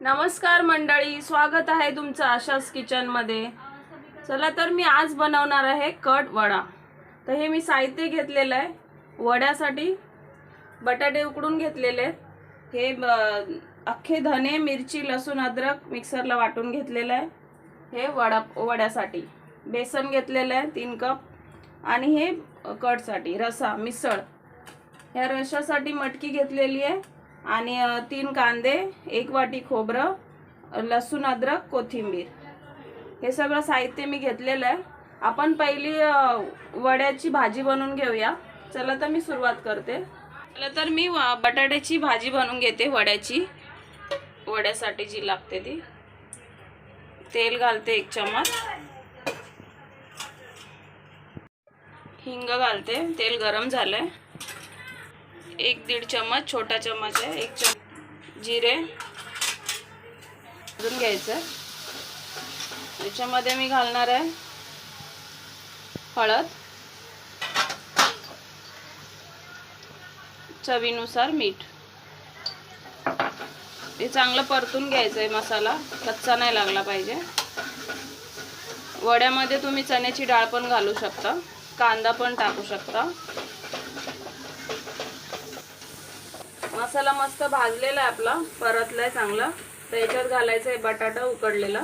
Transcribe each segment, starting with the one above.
नमस्कार मंडळी स्वागत आहे तुमचं आशास किचनमध्ये. चला तर मी आज बनवणार आहे कट वडा. तर हे मी साहित्य घेतलेलं आहे. वड्यासाठी बटाटे उकडून घेतलेले आहेत. हे ब- अख्खे धने मिरची लसूण अद्रक मिक्सरला वाटून घेतलेलं आहे. हे वडा वड्यासाठी. बेसन घेतलेलं आहे तीन कप. आणि हे कटसाठी रसा मिसळ. ह्या रशासाठी मटकी घेतलेली आहे. आणि तीन कांदे एक वाटी खोबरं लसूण अद्रक कोथिंबीर. हे सगळं साहित्य मी घेतलेलं आहे. आपण पहिली वड्याची भाजी बनवून घेऊया. चला तर मी सुरुवात करते. चला तर मी बटाट्याची भाजी बनवून घेते वड्याची. वड्यासाठी जी लागते ती. तेल घालते एक चमच हिंग घालते. तेल गरम झालं आहे एक दीड चम्मच छोटा चम्मच आहे एक चम जिरे. भाजून घ्यायचं त्याच्यामध्ये मी घालणार आहे हळद. चवीनुसार मीठ. हे चांगलं परतून घ्यायचं आहे मसाला. कच्चा नाही लागला पाहिजे. वड्यामध्ये तुम्ही चण्याची डाळ पण घालू शकता. कांदा पण टाकू शकता. मसाला मस्त भाजलेला आहे आपला परतलाय चांगला. तर याच्यात घालायचं आहे बटाटा उकडलेला.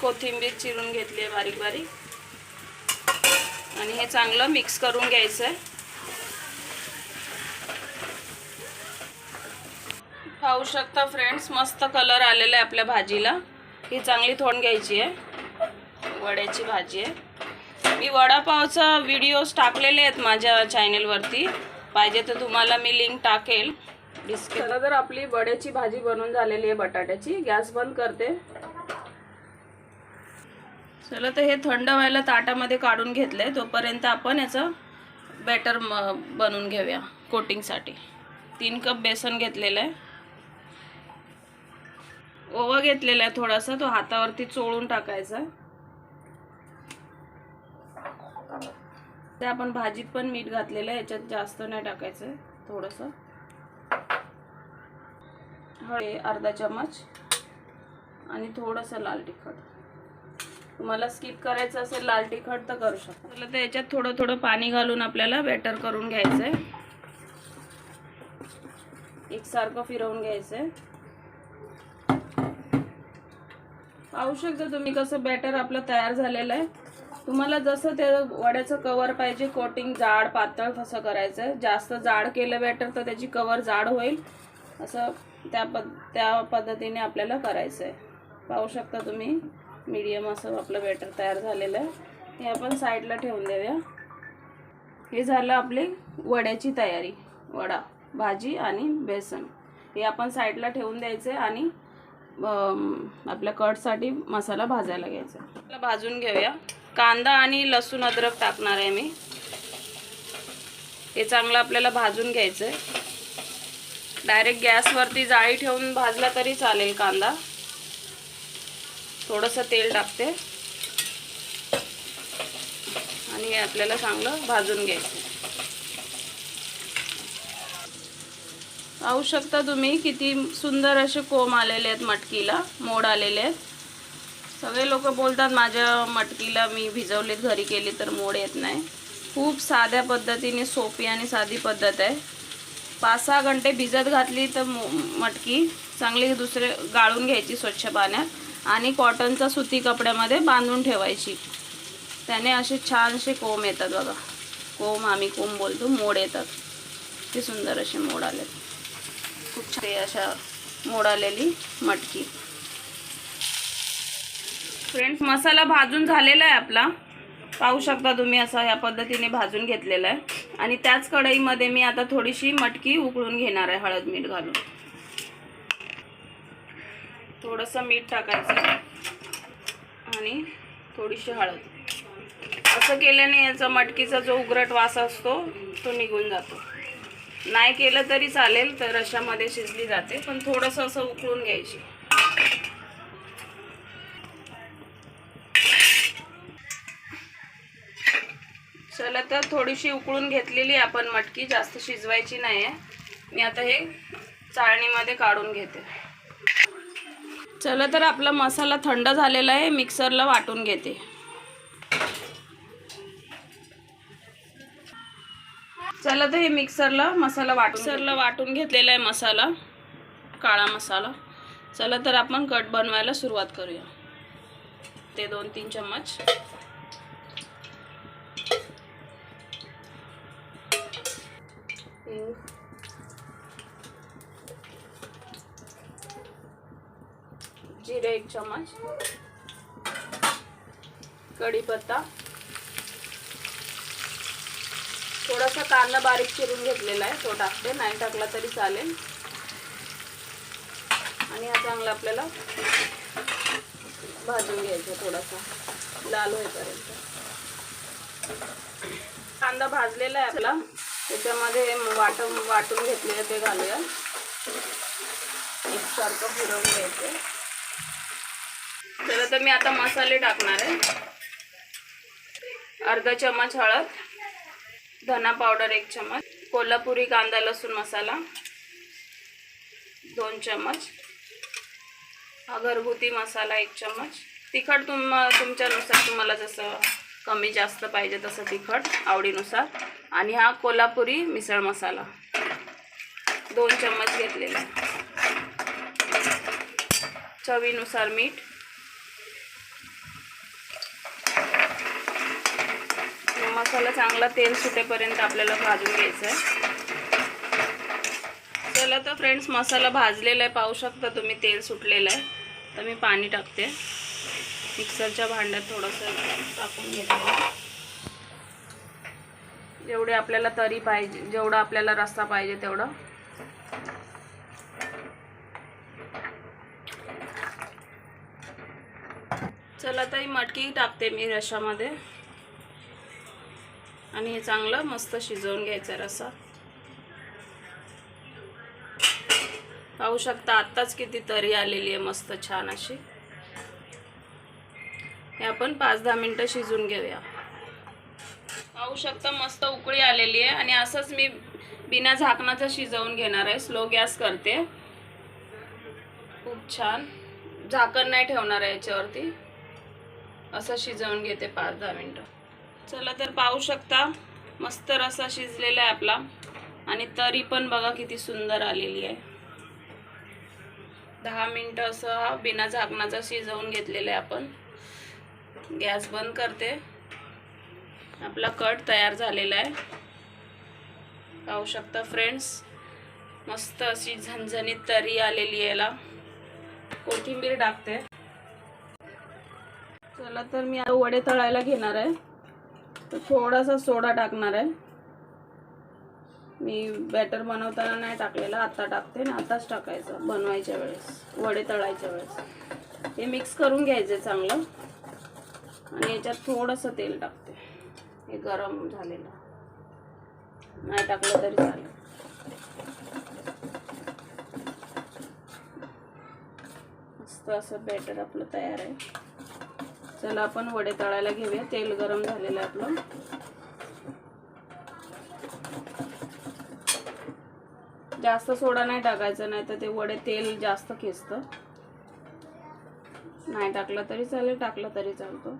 कोथिंबीर चिरून घेतली आहे बारीक बारीक. आणि हे चांगलं मिक्स करून घ्यायचं आहे. पाहू शकता फ्रेंड्स मस्त कलर आलेला आहे आपल्या भाजीला. ही चांगली थोंड घ्यायची आहे. वड्याची भाजी आहे. मी वडापावचा व्हिडिओज टाकलेले आहेत माझ्या चॅनेलवरती पाहिजे तर तुम्हाला मी लिंक टाकेल. चला तर आपली वड्याची भाजी बनवून झालेली आहे बटाट्याची. गॅस बंद करते. चला तर हे थंड व्हायला ताटामध्ये काढून घेतलंय. तोपर्यंत आपण याचं बॅटर म बनवून घेऊया कोटिंगसाठी तीन कप बेसन घेतलेलं आहे. ओवा घेतलेला आहे थोडासा. तो हातावरती चोळून टाकायचा. ते आपण भाजीत पण मीठ घातलेलं आहे याच्यात जास्त नाही टाकायचं आहे थोडंसं. हळे अर्धा चमच आणि थोडंसं लाल तिखट. तुम्हाला स्किप करायचं असेल लाल तिखट तर करू शकता. तर याच्यात थोडं थोडं पाणी घालून आपल्याला बॅटर करून घ्यायचं आहे एकसारखं फिरवून घ्यायचं आहे पाहू शकता तुम्ही कसं बॅटर आपलं तयार झालेलं आहे. तुम्हाला जसं ते वड्याचं कवर पाहिजे कोटिंग जाड पातळ तसं करायचं. आहे जास्त जाड केलं बेटर तर त्याची कवर जाड होईल. असं त्या पद त्या पद्धतीने आपल्याला करायचं आहे पाहू शकता तुम्ही मीडियम असं आपलं बेटर तयार झालेलं आहे. हे आपण साईडला ठेवून देऊया. हे झालं आपली वड्याची तयारी. वडा भाजी आणि बेसन. हे आपण साईडला ठेवून द्यायचं आहे आणि आपल्या कटसाठी मसाला भाजायला घ्यायचा. आपला भाजून घेऊया. कांदा आणि लसूण अद्रक टाकणार आहे मी. हे चांगलं आपल्याला भाजून घ्यायचं आहे डायरेक्ट गॅसवरती जाळी ठेवून भाजला तरी चालेल कांदा. थोडंसं तेल टाकते. आणि हे आपल्याला चांगलं भाजून घ्यायचं पाहू शकता तुम्ही किती सुंदर असे कोंब आलेले आहेत मटकीला मोड आलेले आहेत. सगळे लोक बोलतात माझ्या मटकीला मी भिजवलीत घरी केली तर मोड येत नाही. खूप साध्या पद्धतीने सोपी आणि साधी पद्धत आहे. पाच सहा घंटे भिजत घातली तर मो मटकी चांगली दुसरे गाळून घ्यायची स्वच्छ पाण्यात आणि कॉटनचा सुती कपड्यामध्ये बांधून ठेवायची. त्याने असे छानसे कोंब येतात बघा. कोंब आम्ही कोंब बोलतो मोड येतात. ते सुंदर असे मोड आलेत. खूप छान अशा मोडालेली मटकी. फ्रेंड्स मसाला भाजून झालेला आहे आपला. पाहू शकता तुम्ही असा ह्या पद्धतीने भाजून घेतलेला आहे. आणि त्याच कढईमध्ये मी आता थोडीशी मटकी उकळून घेणार आहे हळद मीठ घालून. थोडंसं मीठ टाकायचं आणि थोडीशी हळद. असं केल्याने याचा मटकीचा जो उघरट वास असतो तो निघून जातो. नाही केलं तरी चालेल तर रशामध्ये शिजली जाते. पण थोडंसं असं उकळून घ्यायची. चला तर थोडीशी उकळून घेतलेली आपण मटकी जास्त शिजवायची नाही आहे मी आता हे चाळणीमध्ये काढून घेते. चला तर आपला मसाला थंड झालेला आहे मिक्सरला वाटून घेते. चला तर हे मिक्सरला मसाला वाटून मिक्सरला वाटून घेतलेला आहे मसाला काळा मसाला. चला तर आपण कट बनवायला सुरुवात करूया. ते दोन तीन चम्मच. जिरे एक चम्मच. कढीपत्ता. थोडासा कांदा बारीक चिरून घेतलेला आहे. तो टाकते. नाही टाकला तरी चालेल. आणि हा चांगला आपल्याला भाजून घ्यायचा थोडासा. लाल होईपर्यंत. कांदा भाजलेला आहे आपला. त्याच्यामध्ये वाटून वाटून घेतलेलं ते घालूया. एकसारखं फिरवून घ्यायचं. चला तर मी आता मसाले टाकणार आहे. अर्धा चमच हळद. धना पावडर एक चमच कोल्हापुरी कांदा लसूण मसाला दोन चमच हा घरगुती मसाला एक चमच तिखट तुम तुमच्यानुसार तुम्हाला जसं कमी जास्त पाहिजे तसं तिखट आवडीनुसार. आणि हा कोल्हापुरी मिसळ मसाला. दोन चम्मच घेतलेला चवीनुसार मीठ. मसाला चांगला तेल सुटेपर्यंत आपल्याला भाजून घ्यायचा आहे. चला तर फ्रेंड्स मसाला भाजलेला आहे. पाहू शकता तुम्ही तेल सुटलेलं आहे. तर मी पाणी टाकते. मिक्सरच्या भांड्यात थोडंसं टाकून घेते. जेवढे आपल्याला तरी पाहिजे जेवढा आपल्याला रस्सा पाहिजे तेवढं. चला तर ही मटकी टाकते मी रशामध्ये आणि हे चांगलं मस्त शिजवून घ्यायचं रसा पाहू शकता आत्ताच किती तरी आलेली आहे मस्त छान अशी. हे आपण पाच दहा मिनटं शिजून घेऊया. पाहू शकता मस्त उकळी आलेली आहे आणि असंच मी बिना झाकणाचं शिजवून घेणार आहे. स्लो गॅस करते. खूप छान. झाकण नाही ठेवणार आहे याच्यावरती. असं शिजवून घेते पाच दहा मिनटं. चला तर पाहू शकता. मस्त रसा शिजलेला आहे आपला. आणि तरी पण बघा किती सुंदर आलेली आहे. दहा मिनटं असं हा बिना झाकणाचा शिजवून घेतलेला आहे आपण. गॅस बंद करते. आपला कट तयार झालेला आहे. पाहू शकता फ्रेंड्स. मस्त अशी झणझणीत तरी आलेली आहे याला. कोथिंबीर टाकते. चला तर मी आता वडे तळायला घेणार आहे. तर थोडासा सोडा टाकणार आहे. मी बॅटर बनवताना नाही टाकलेला आता टाकते ना आताच टाकायचं बनवायच्या वेळेस वडे तळायच्या वेळेस. हे मिक्स करून घ्यायचे चांगलं. आणि याच्यात थोडंसं तेल टाकते. हे गरम झालेलं. नाही टाकलं तरी चालेल. मस्त असं बॅटर आपलं तयार आहे. चला आपण वडे तळायला घेऊया. तेल गरम झालेलं आहे आपलं. जास्त सोडा नाही टाकायचा नाही तर ते वडे तेल जास्त खेचतं. नाही टाकलं तरी चालेल टाकलं तरी चालतो.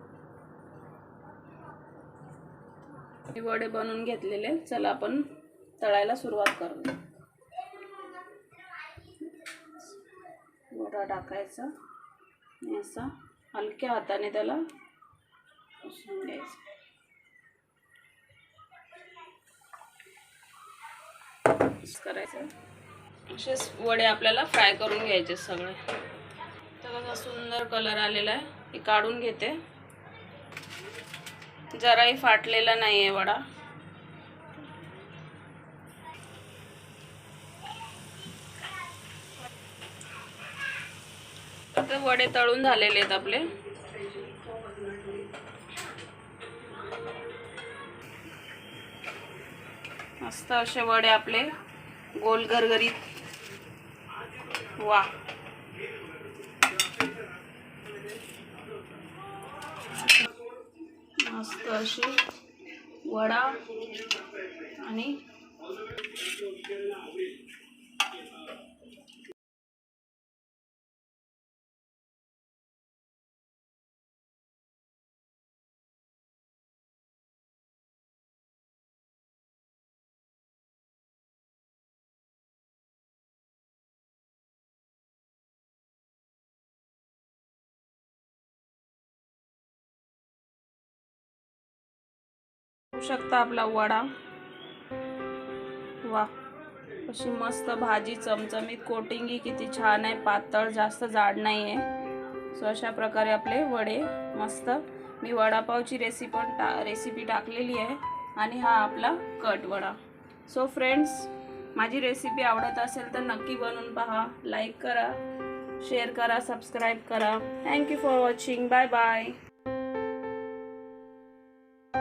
वडे बनवून घेतलेले चला आपण तळायला सुरुवात करू. वडा टाकायचा. असा. हलक्या हाताने त्याला पुसून घ्यायचं करायचं. असेच वडे आपल्याला फ्राय करून घ्यायचे सगळे. तर कसा सुंदर कलर आलेला आहे. मी काढून घेते. जराही फाटलेला नाही आहे वडा. आता वडे तळून झालेले आहेत आपले. मस्त असे वडे आपले गोल गरगरीत वा. मस्त अशी वडा आणि बघू शकता आपला वडा. वा अशी मस्त भाजी चमचमीत कोटिंगी किती छान आहे. पातळ जास्त जाड नाही आहे सो अशा प्रकारे आपले वडे मस्त. मी वडापावची रेसिपी पण टा रेसिपी टाकलेली आहे. आणि हा आपला कट वडा. सो फ्रेंड्स माझी रेसिपी आवडत असेल तर नक्की बनवून पहा. लाईक करा शेअर करा सबस्क्राईब करा. Thank you for watching bye bye